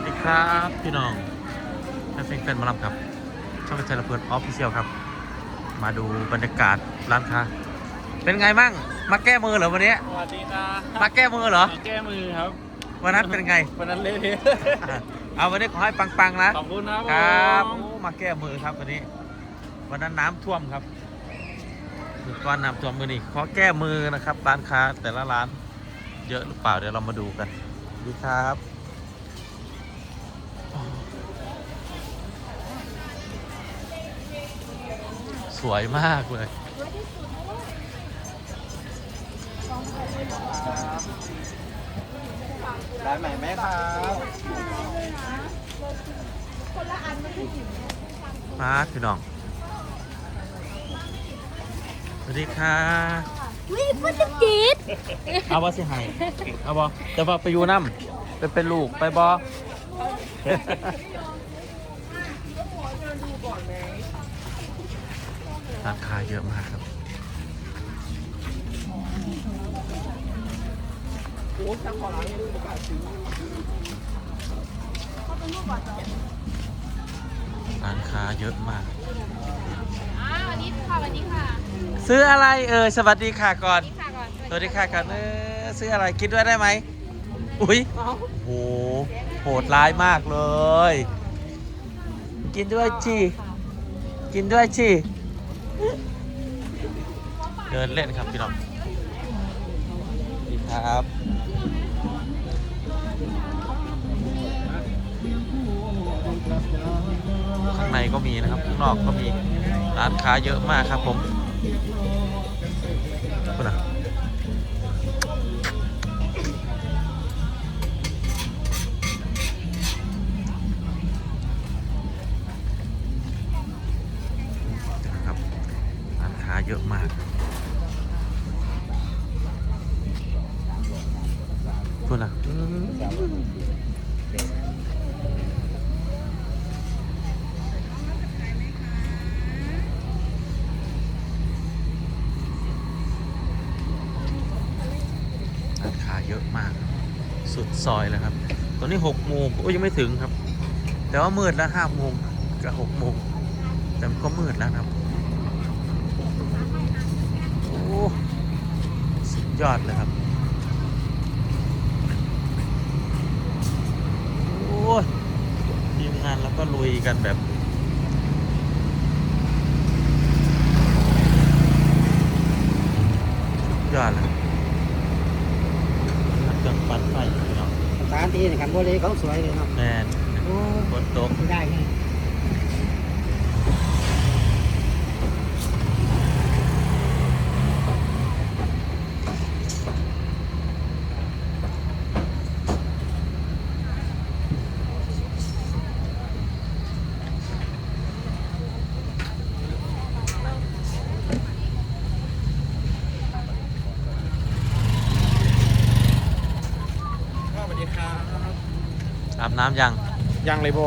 วัสดีครับพี่น้องแฟนเพลงแฟนหมาลับครับ ช่องกระจายระเบิดออฟฟิเชียลครับ มาดูบรรยากาศร้านค้า เป็นไงมั่ง มาแก้มือเหรอวันนี้ สวัสดีครับมาแก้มือเหรอมาแก้มือครับ วันนั้นเป็นไง วันนั้นเละเทะอะเอาวันนี้ขอให้ปังๆนะขอบคุณครับครับผมโอ้มาแก้มือครับวันนี้ วันนั้นน้ำท่วมครับคือก้อนน้ำท่วมมือนี่ขอแก้มือนะครับ ร้านค้าแต่ละร้าน เยอะหรือเปล่าเดี๋ยวเรามาดูกันสวัสดีครับ สวยมากเลย ได้ไหมแม่ครับมาพี่น้อง สวัสดีค่ะวิมันจะกิดเอาบอสิให้เอาบอจะมาไปอยู่น้ำไปเป็นลูกไปบอ ร้านค้าเยอะมากครับร้านค้าเยอะมากอ่าวันนี้ค่ะวันนี้ค่ะซื้ออะไรเออสวัสดีค่ะก่อนนี่ค่ะก่อนสวัสดีค่ะก่อนเออซื้ออะไรคิดด้วยได้ไหมอุ้ยโอ้โหโหดร้ายมากเลย กินด้วยจีกินด้วยจี เดินเล่นครับพี่น้องดีครับข้างในก็มีนะครับ ข้างนอกก็มีร้านค้าเยอะมากครับผม คุณอะร้านค้าเยอะมาก สุดซอยแล้วครับ ตอนนี้หกโมงโอ้ยยังไม่ถึงครับ แต่ว่ามืดแล้วห้าโมงกับหกโมงแต่มันก็มืดแล้วครับโอ้สุดยอดเลยครับ โอ้ยทีมงานแล้วก็ลุ ยกันแบบสุดยอดเลยเครื่องปั่นไฟพี่น้องสถานที่ในกันโบเลเขาสวยเลยเนาะแมนโอ้ฝนตก ไม่ได้ไง สวัสดีครับ อาบ น้ำยังยังเลยโบ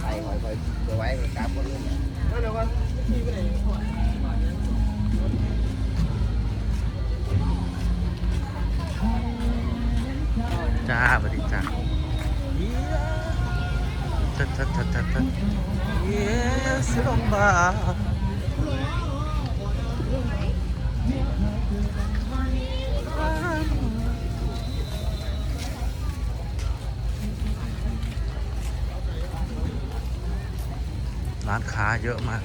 ใส่หอยไปไว้กราบคนอื่น จ้าสวัสดีจ้าทัดทัดทัดทัดทัดเยสลงบาร้านค้าเยอะมาก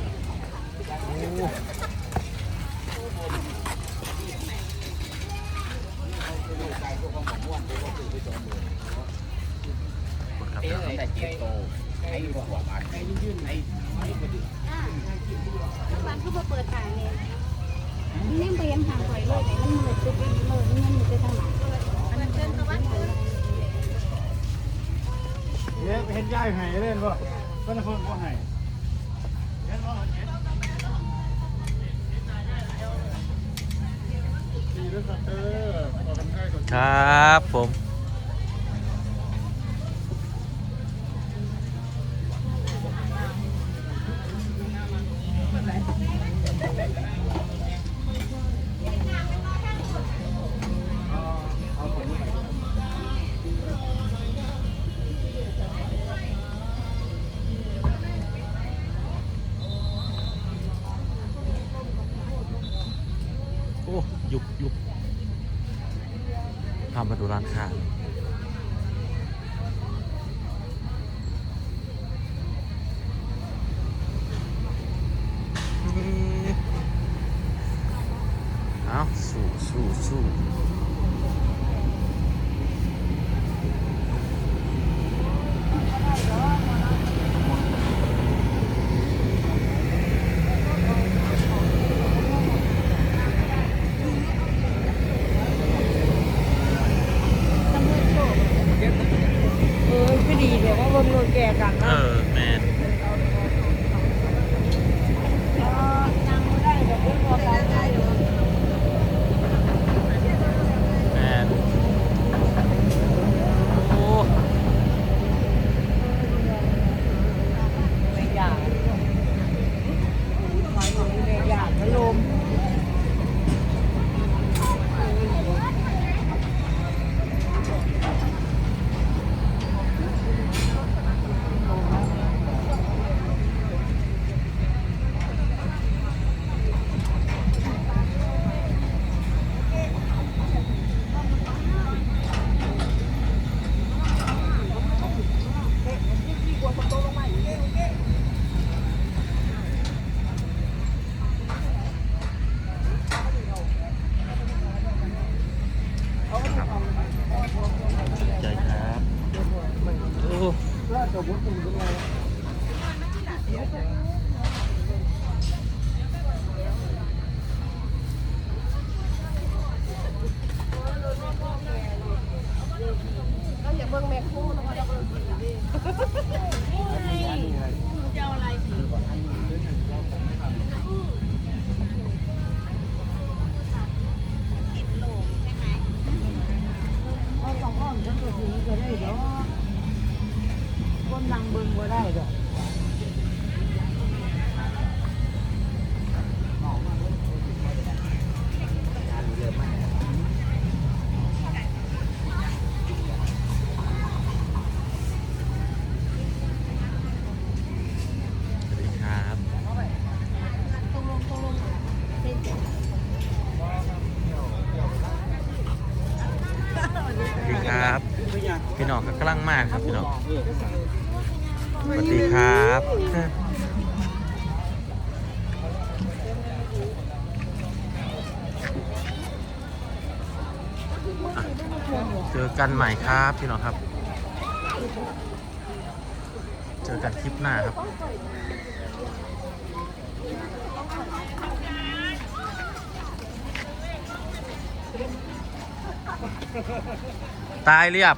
านคือมาเปิดทางเนี่ยนี่ไปยังทางถอยเลยแต่มันมืดจะเป็นมืดมันมืดจะทางไหนอันนั้นเดินตะวันตกเนี่ยเห็นยายหายเล่นป่ะก็นะเพิ่งก็หายรด้วยครับเด้อ ครับผม ร้านค้าเอาสู้สู้สู้ องฉันก็ถือก็ได้ดอกคนนั่งเบิ่งบ่ได้ดอก สวัสดีครับ ตรงลงตรงลงเส้น สวัสดีครับ พี่น้องก็กำลังมากครับพี่น้องสวัสดีครับเจอกันใหม่ครับพี่น้องครับ เจอกันคลิปหน้าครับตายเรียบ